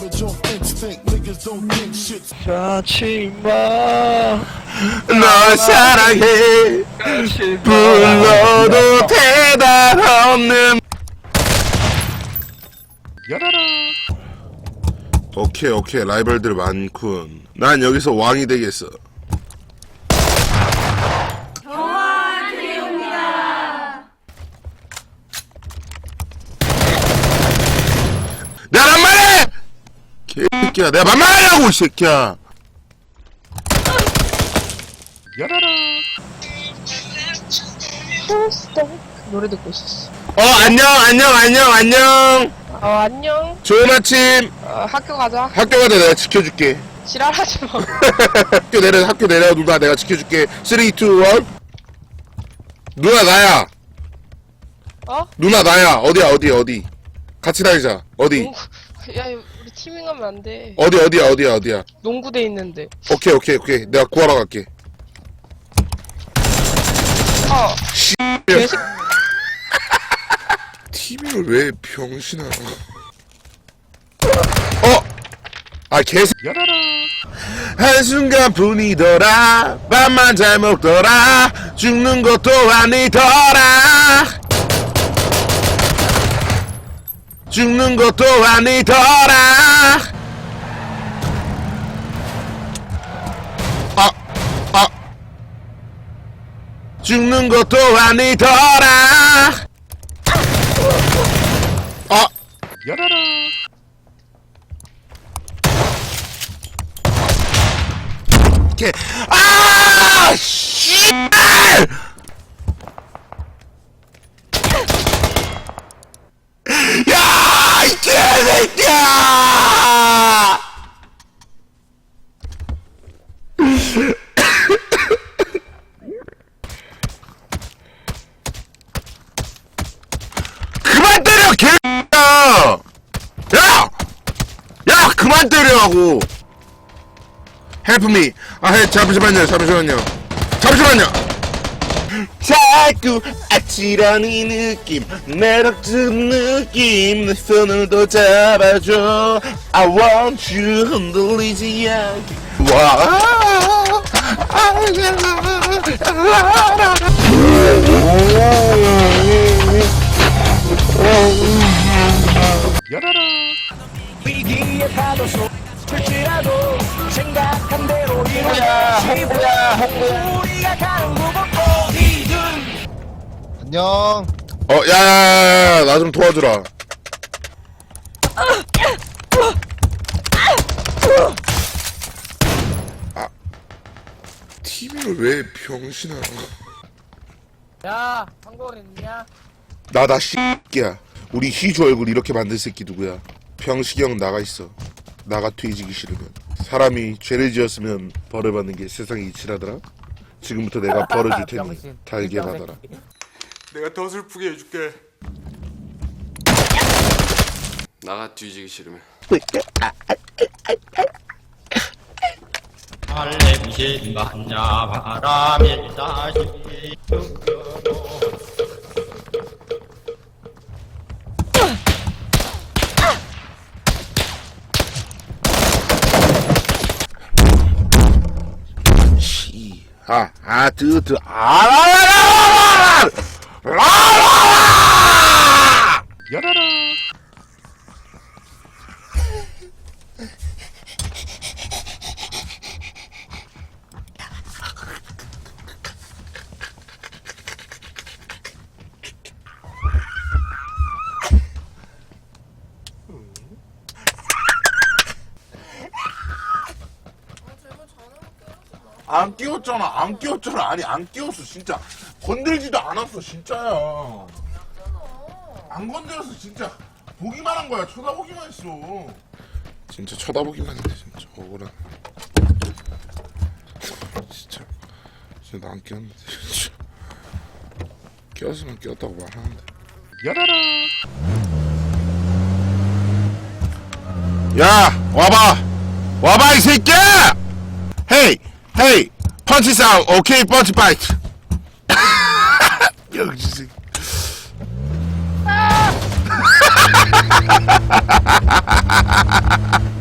savage off instinct. Niggas don't think shit. 가지 마. 널 사랑해. 불러도 대답 없는 야라라. 오케이 오케이 라이벌들 많군 난 여기서 왕이 되겠어 나란 말해! 개 새끼야 내가 만만하냐고 이 새끼야 야라라. 노래 듣고 있었어. 어 안녕 안녕 안녕 안녕 어, 안녕. 좋은 아침 어, 학교 가자. 학교 가다 내가 지켜줄게 지랄하지 마. 학교 내려 학교 내려 누나 내가 지켜줄게 3 2 1 누나 나야 어? 누나 나야 어디야 어디 어디 같이 다니자 어디. 야, 티밍하면 안 돼. 어디 어디야 어디야 어디야 농구대 있는데. 오케이 오케이 오케이 내가 구하러 갈게 어, 개새 TV를 왜 병신아 어! 아 개새 야라라. 한순간 뿐이더라 밥만 잘 먹더라 죽는 것도 아니더라 죽는 것도 아니더라 아, 아. 죽는 것도 아니더라 아. 이렇게 아씨발 야이 개새끼야 그만 때려 개야 야! 야 그만 때려하고 헬프 미. 아, 해, 잠시만요, 잠시만요. 잠시만요. 자꾸 아찔한 이 느낌, 매력적인 느낌, 내 손을 더 잡아줘. I want you 흔들리지 않게. 와. 위기에 파도소 될지라도 생각한 대로 홍보야. 우리가 가는 무겁고 이든 안녕. 어, 야, 야, 야, 나 좀 도와주라. 왜 병신아. 야 한국어 있냐? 나다 씨끼야. 우리 희주 얼굴 이렇게 만든 새끼 누구야? 병식이 형 나가 있어. 나가 뒤지기 싫으면. 사람이 죄를 지었으면 벌을 받는 게 세상의 이치라더라. 지금부터 내가 벌을 줄 테니 병신. 달게 병신. 받아라. 내가 더 슬프게 해줄게. 나가 뒤지기 싫으면 알렘신 반야 바람이 다시 시, 아, 아, 드, 드, 아, 라, 라, 라, 라, 라, 라, 라! 야라라. 안 끼웠잖아, 안 끼웠잖아. 아니, 안 끼웠어, 진짜. 건들지도 않았어, 진짜야. 안 건드렸어, 진짜. 보기만 한 거야, 쳐다보기만 했어. 진짜 쳐다보기만 했네, 진짜. 억울하네. 진짜. 진짜 나안 끼웠는데, 진짜. 끼웠으면 끼웠다고 말하는데. 야라라. 야, 와봐. 와봐, 이 새끼야! 헤이, 헤이, 펀치 사운드, 오케이, 펀치 파이트. 역시 새끼.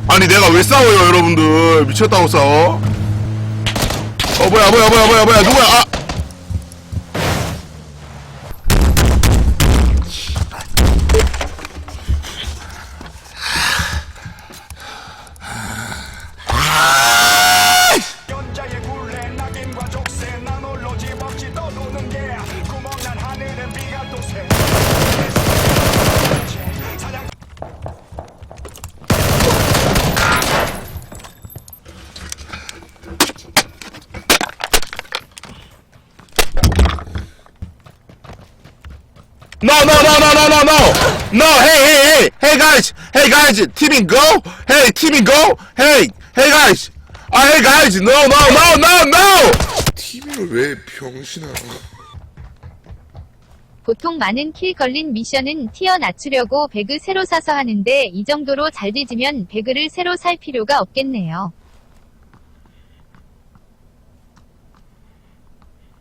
아니 내가 왜 싸워요 여러분들 미쳤다고 싸워? 어 뭐야 뭐야 뭐야 뭐야 뭐야 누구야 아 No, no, no, no, no, no, no. No, hey, hey, hey, hey, guys, hey, guys, teaming go, hey, teaming go, hey, hey, guys, 아, hey, guys, no, no, no, no, no. TV를 왜 병신아? 보통 많은 킬 걸린 미션은 티어 낮추려고 배그 새로 사서 하는데 이 정도로 잘 뒤지면 배그를 새로 살 필요가 없겠네요.